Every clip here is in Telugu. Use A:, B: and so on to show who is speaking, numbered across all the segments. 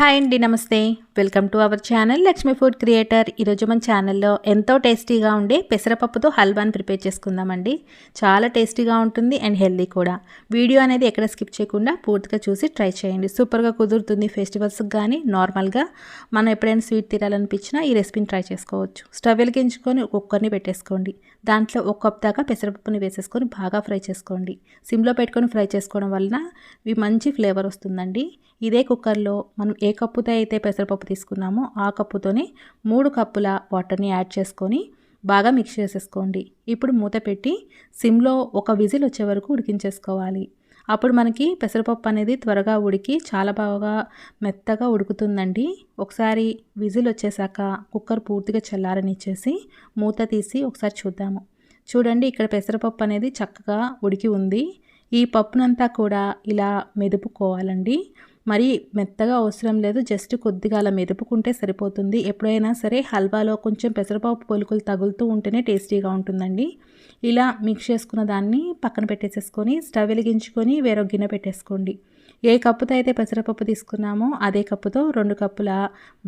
A: హాయ్ అండి నమస్తే. Welcome to our channel Lakshmi food creator ఈరోజు మన ఛానల్లో ఎంతో టేస్టీగా ఉండే పెసరపప్పుతో హల్వాని ప్రిపేర్ చేసుకుందామండి. చాలా టేస్టీగా ఉంటుంది అండ్ హెల్దీ కూడా. వీడియో అనేది ఎక్కడ స్కిప్ చేయకుండా పూర్తిగా చూసి ట్రై చేయండి. సూపర్గా కుదురుతుంది ఫెస్టివల్స్కి కానీ నార్మల్గా. మనం ఎప్పుడైనా స్వీట్ తినాలనిపించినా ఈ రెసిపీని ట్రై చేసుకోవచ్చు. స్టవ్ వెలిగించుకొని ఒక్కొక్కరిని పెట్టేసుకోండి. దాంట్లో ఒక కప్ దాకా పెసరపప్పుని వేసేసుకొని బాగా ఫ్రై చేసుకోండి. సిమ్లో పెట్టుకొని ఫ్రై చేసుకోవడం వలన ఇవి మంచి ఫ్లేవర్ వస్తుందండి. ఇదే కుక్కర్లో మనం ఏ కప్పుతో అయితే పెసరపప్పు తీసుకున్నామో ఆ కప్పుతోనే మూడు కప్పుల వాటర్ని యాడ్ చేసుకొని బాగా మిక్స్ చేసేసుకోండి. ఇప్పుడు మూత పెట్టి సిమ్లో ఒక విజిల్ వచ్చే వరకు ఉడికించేసుకోవాలి. అప్పుడు మనకి పెసరపప్పు అనేది త్వరగా ఉడికి చాలా బాగా మెత్తగా ఉడుకుతుందండి. ఒకసారి విజిల్ వచ్చేసాక కుక్కర్ పూర్తిగా చల్లారనిచ్చేసి మూత తీసి ఒకసారి చూద్దాము. చూడండి ఇక్కడ పెసరపప్పు అనేది చక్కగా ఉడికి ఉంది. ఈ పప్పునంతా కూడా ఇలా మెదుపుకోవాలండి. మరి మెత్తగా అవసరం లేదు. జస్ట్ కొద్దిగా అలా మెదుపుకుంటే సరిపోతుంది. ఎప్పుడైనా సరే హల్వాలో కొంచెం పెసరపప్పు పొలుకులు తగులుతూ ఉంటేనే టేస్టీగా ఉంటుందండి. ఇలా మిక్స్ చేసుకున్న దాన్ని పక్కన పెట్టేసేసుకొని స్టవ్ వెలిగించుకొని వేరొక గిన్నె పెట్టేసుకోండి. ఏ కప్పుతో అయితే పెసరపప్పు తీసుకున్నామో అదే కప్పుతో రెండు కప్పుల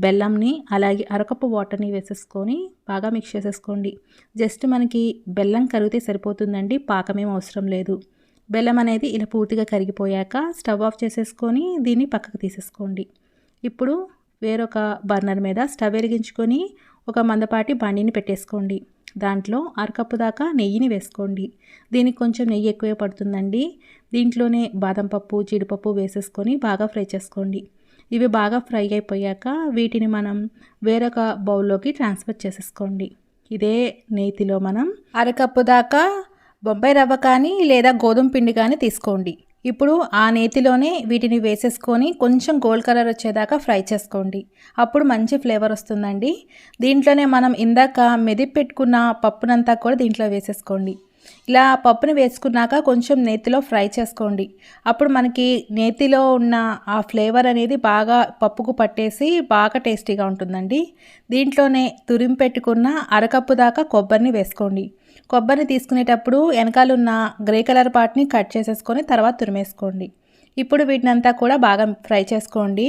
A: బెల్లంని అలాగే అరకప్పు వాటర్ని వేసేసుకొని బాగా మిక్స్ చేసేసుకోండి. జస్ట్ మనకి బెల్లం కరిగితే సరిపోతుందండి. పాకమేం అవసరం లేదు. బెల్లం అనేది ఇలా పూర్తిగా కరిగిపోయాక స్టవ్ ఆఫ్ చేసేసుకొని దీన్ని పక్కకు తీసేసుకోండి. ఇప్పుడు వేరొక బర్నర్ మీద స్టవ్ వెలిగించుకొని ఒక మందపాటి బండిని పెట్టేసుకోండి. దాంట్లో అరకప్పు దాకా నెయ్యిని వేసుకోండి. దీనికి కొంచెం నెయ్యి ఎక్కువే పడుతుందండి. దీంట్లోనే బాదం పప్పు జీడిపప్పు వేసేసుకొని బాగా ఫ్రై చేసుకోండి. ఇవి బాగా ఫ్రై అయిపోయాక వీటిని మనం వేరొక బౌల్లోకి ట్రాన్స్ఫర్ చేసేసుకోండి. ఇదే నేతిలో మనం అరకప్పు దాకా బొంబాయి రవ్వ కానీ లేదా గోధుమ పిండి కానీ తీసుకోండి. ఇప్పుడు ఆ నేతిలోనే వీటిని వేసేసుకొని కొంచెం గోల్డ్ కలర్ వచ్చేదాకా ఫ్రై చేసుకోండి. అప్పుడు మంచి ఫ్లేవర్ వస్తుందండి. దీంట్లోనే మనం ఇందాక మెదిపి పెట్టుకున్న పప్పునంతా కూడా దీంట్లో వేసేసుకోండి. ఇలా పప్పుని వేసుకున్నాక కొంచెం నేతిలో ఫ్రై చేసుకోండి. అప్పుడు మనకి నేతిలో ఉన్న ఆ ఫ్లేవర్ అనేది బాగా పప్పుకు పట్టేసి బాగా టేస్టీగా ఉంటుందండి. దీంట్లోనే తురిమి పెట్టుకున్న అరకప్పు దాకా కొబ్బరిని వేసుకోండి. కొబ్బరిని తీసుకునేటప్పుడు వెనకాలన్న గ్రే కలర్ పార్ట్ని కట్ చేసేసుకొని తర్వాత తురిమేసుకోండి. ఇప్పుడు వీటినంతా కూడా బాగా ఫ్రై చేసుకోండి.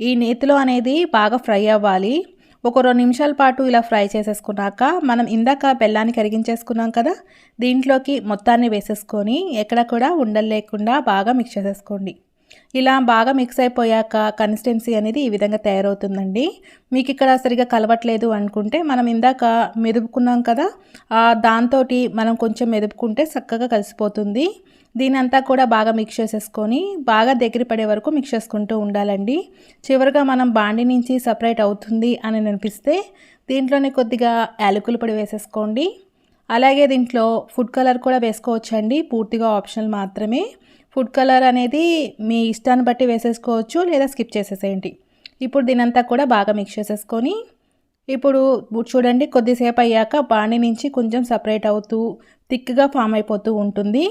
A: ఈ నేతిలో అనేది బాగా ఫ్రై అవ్వాలి. ఒక రెండు నిమిషాల పాటు ఇలా ఫ్రై చేసేసుకున్నాక మనం ఇందాక బెల్లాన్ని కరిగించేసుకున్నాం కదా దీంట్లోకి మొత్తాన్ని వేసేసుకొని ఎక్కడ కూడా ఉండలు లేకుండా బాగా మిక్స్ చేసేసుకోండి. ఇలా బాగా మిక్స్ అయిపోయాక కన్సిస్టెన్సీ అనేది ఈ విధంగా తయారవుతుందండి. మీకు ఇక్కడ సరిగా కలవట్లేదు అనుకుంటే మనం ఇందాక మెదుపుకున్నాం కదా దాంతో మనం కొంచెం మెదుపుకుంటే చక్కగా కలిసిపోతుంది. దీని అంతా కూడా బాగా మిక్స్ చేసేసుకొని బాగా దగ్గర పడే వరకు మిక్స్ చేసుకుంటూ ఉండాలండి. చివరిగా మనం బాండి నుంచి సపరేట్ అవుతుంది అని అనిపిస్తే దీంట్లోనే కొద్దిగా యాలకుల పొడి వేసేసుకోండి. అలాగే దీంట్లో ఫుడ్ కలర్ కూడా వేసుకోవచ్చండి. పూర్తిగా ఆప్షనల్ మాత్రమే. ఫుడ్ కలర్ అనేది మీ ఇష్టాన్ని బట్టి వేసేసుకోవచ్చు లేదా స్కిప్ చేసేసేయండి. ఇప్పుడు దీనంతా కూడా బాగా మిక్స్ చేసేసుకొని ఇప్పుడు చూడండి కొద్దిసేపు అయ్యాక బాణి నుంచి కొంచెం సపరేట్ అవుతూ థిక్గా ఫామ్ అయిపోతూ ఉంటుంది.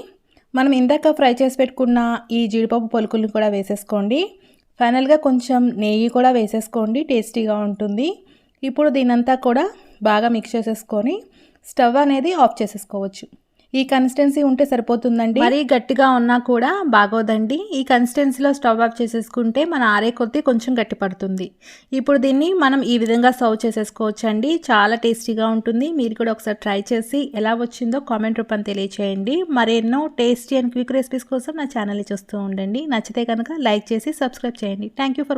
A: మనం ఇందాక ఫ్రై చేసి పెట్టుకున్న ఈ జీడిపప్పు పొలుకులను కూడా వేసేసుకోండి. ఫైనల్గా కొంచెం నెయ్యి కూడా వేసేసుకోండి టేస్టీగా ఉంటుంది. ఇప్పుడు దీనంతా కూడా బాగా మిక్స్ చేసేసుకొని స్టవ్ అనేది ఆఫ్ చేసేసుకోవచ్చు. ఈ కన్సిస్టెన్సీ ఉంటే సరిపోతుందండి. మరీ గట్టిగా ఉన్నా కూడా బాగోదండి. ఈ కన్సిస్టెన్సీలో స్టవ్ ఆఫ్ చేసేసుకుంటే మన ఆరే కొద్దీ కొంచెం గట్టి పడుతుంది. ఇప్పుడు దీన్ని మనం ఈ విధంగా సర్వ్ చేసేసుకోవచ్చు అండి చాలా టేస్టీగా ఉంటుంది. మీరు కూడా ఒకసారి ట్రై చేసి ఎలా వచ్చిందో కామెంట్ రూపం తెలియచేయండి. మరెన్నో టేస్టీ అండ్ క్విక్ రెసిపీస్ కోసం నా ఛానల్ని చూస్తూ ఉండండి. నచ్చితే కనుక లైక్ చేసి సబ్స్క్రైబ్ చేయండి. Thank for